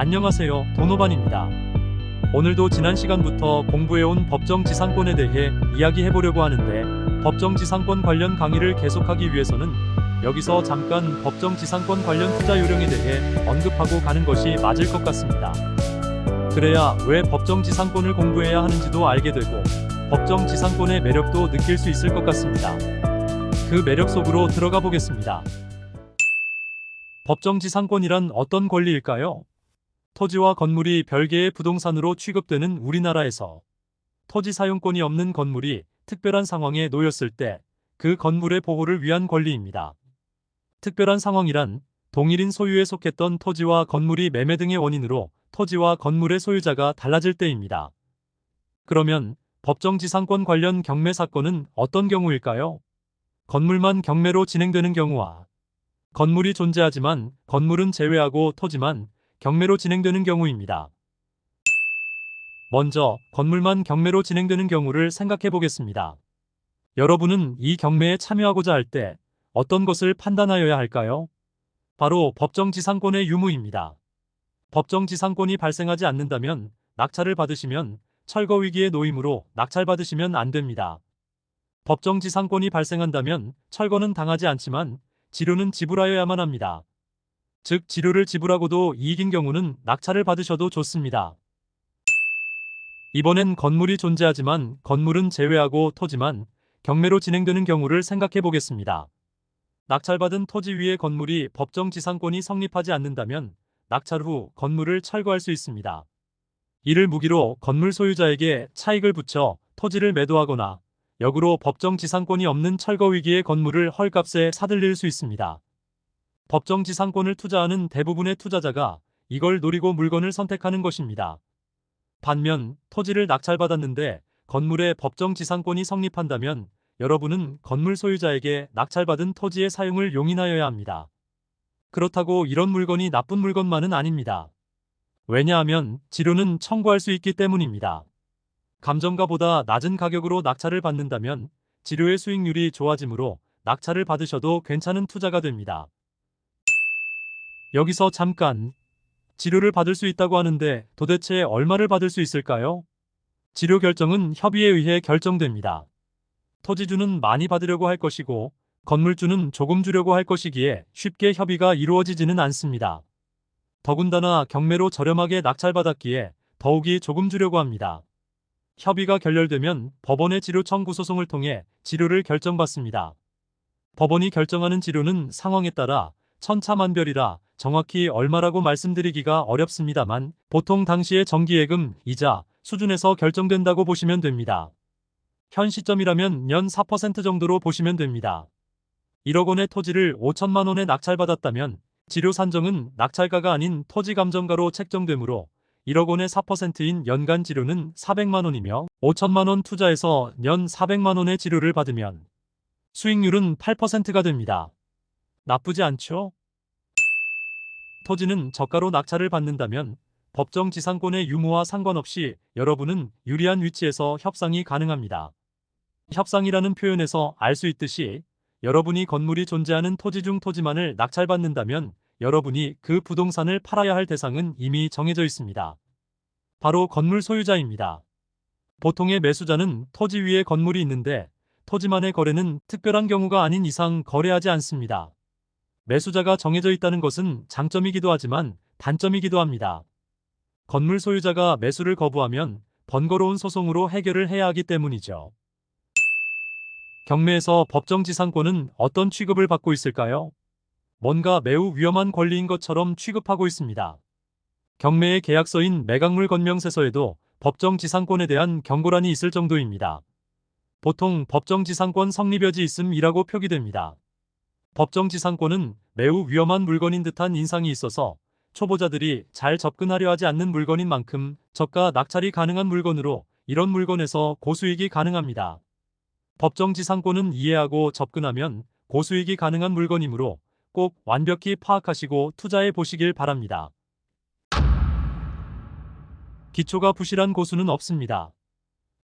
안녕하세요. 도노반입니다. 오늘도 지난 시간부터 공부해온 법정지상권에 대해 이야기해보려고 하는데 법정지상권 관련 강의를 계속하기 위해서는 여기서 잠깐 법정지상권 관련 투자 요령에 대해 언급하고 가는 것이 맞을 것 같습니다. 그래야 왜 법정지상권을 공부해야 하는지도 알게 되고 법정지상권의 매력도 느낄 수 있을 것 같습니다. 그 매력 속으로 들어가 보겠습니다. 법정지상권이란 어떤 권리일까요? 토지와 건물이 별개의 부동산으로 취급되는 우리나라에서 토지 사용권이 없는 건물이 특별한 상황에 놓였을 때 그 건물의 보호를 위한 권리입니다. 특별한 상황이란 동일인 소유에 속했던 토지와 건물이 매매 등의 원인으로 토지와 건물의 소유자가 달라질 때입니다. 그러면 법정지상권 관련 경매 사건은 어떤 경우일까요? 건물만 경매로 진행되는 경우와 건물이 존재하지만 건물은 제외하고 토지만 경매로 진행되는 경우입니다. 먼저 건물만 경매로 진행되는 경우를 생각해 보겠습니다. 여러분은 이 경매에 참여하고자 할 때 어떤 것을 판단하여야 할까요? 바로 법정지상권의 유무입니다. 법정지상권이 발생하지 않는다면 낙찰을 받으시면 철거위기에 놓임으로 낙찰받으시면 안 됩니다. 법정지상권이 발생한다면 철거는 당하지 않지만 지료는 지불하여야만 합니다. 즉 지료를 지불하고도 이익인 경우는 낙찰을 받으셔도 좋습니다. 이번엔 건물이 존재하지만 건물은 제외하고 토지만 경매로 진행되는 경우를 생각해 보겠습니다. 낙찰받은 토지 위의 건물이 법정 지상권이 성립하지 않는다면 낙찰 후 건물을 철거할 수 있습니다. 이를 무기로 건물 소유자에게 차익을 붙여 토지를 매도하거나 역으로 법정 지상권이 없는 철거 위기의 건물을 헐값에 사들릴 수 있습니다. 법정지상권을 투자하는 대부분의 투자자가 이걸 노리고 물건을 선택하는 것입니다. 반면 토지를 낙찰받았는데 건물의 법정지상권이 성립한다면 여러분은 건물 소유자에게 낙찰받은 토지의 사용을 용인하여야 합니다. 그렇다고 이런 물건이 나쁜 물건만은 아닙니다. 왜냐하면 지료는 청구할 수 있기 때문입니다. 감정가보다 낮은 가격으로 낙찰을 받는다면 지료의 수익률이 좋아지므로 낙찰을 받으셔도 괜찮은 투자가 됩니다. 여기서 잠깐 지료를 받을 수 있다고 하는데 도대체 얼마를 받을 수 있을까요? 지료 결정은 협의에 의해 결정됩니다. 토지주는 많이 받으려고 할 것이고 건물주는 조금 주려고 할 것이기에 쉽게 협의가 이루어지지는 않습니다. 더군다나 경매로 저렴하게 낙찰받았기에 더욱이 조금 주려고 합니다. 협의가 결렬되면 법원의 지료 청구 소송을 통해 지료를 결정받습니다. 법원이 결정하는 지료는 상황에 따라 천차만별이라 정확히 얼마라고 말씀드리기가 어렵습니다만 보통 당시의 정기예금, 이자 수준에서 결정된다고 보시면 됩니다. 현 시점이라면 연 4% 정도로 보시면 됩니다. 1억 원의 토지를 5천만 원에 낙찰받았다면 지료 산정은 낙찰가가 아닌 토지 감정가로 책정되므로 1억 원의 4%인 연간 지료는 400만 원이며 5천만 원 투자해서 연 400만 원의 지료를 받으면 수익률은 8%가 됩니다. 나쁘지 않죠? 토지는 저가로 낙찰을 받는다면 법정 지상권의 유무와 상관없이 여러분은 유리한 위치에서 협상이 가능합니다. 협상이라는 표현에서 알 수 있듯이 여러분이 건물이 존재하는 토지 중 토지만을 낙찰받는다면 여러분이 그 부동산을 팔아야 할 대상은 이미 정해져 있습니다. 바로 건물 소유자입니다. 보통의 매수자는 토지 위에 건물이 있는데 토지만의 거래는 특별한 경우가 아닌 이상 거래하지 않습니다. 매수자가 정해져 있다는 것은 장점이기도 하지만 단점이기도 합니다. 건물 소유자가 매수를 거부하면 번거로운 소송으로 해결을 해야 하기 때문이죠. 경매에서 법정지상권은 어떤 취급을 받고 있을까요? 뭔가 매우 위험한 권리인 것처럼 취급하고 있습니다. 경매의 계약서인 매각물 건명세서에도 법정지상권에 대한 경고란이 있을 정도입니다. 보통 법정지상권 성립여지 있음이라고 표기됩니다. 법정지상권은 매우 위험한 물건인 듯한 인상이 있어서 초보자들이 잘 접근하려 하지 않는 물건인 만큼 저가 낙찰이 가능한 물건으로 이런 물건에서 고수익이 가능합니다. 법정지상권은 이해하고 접근하면 고수익이 가능한 물건이므로 꼭 완벽히 파악하시고 투자해 보시길 바랍니다. 기초가 부실한 고수는 없습니다.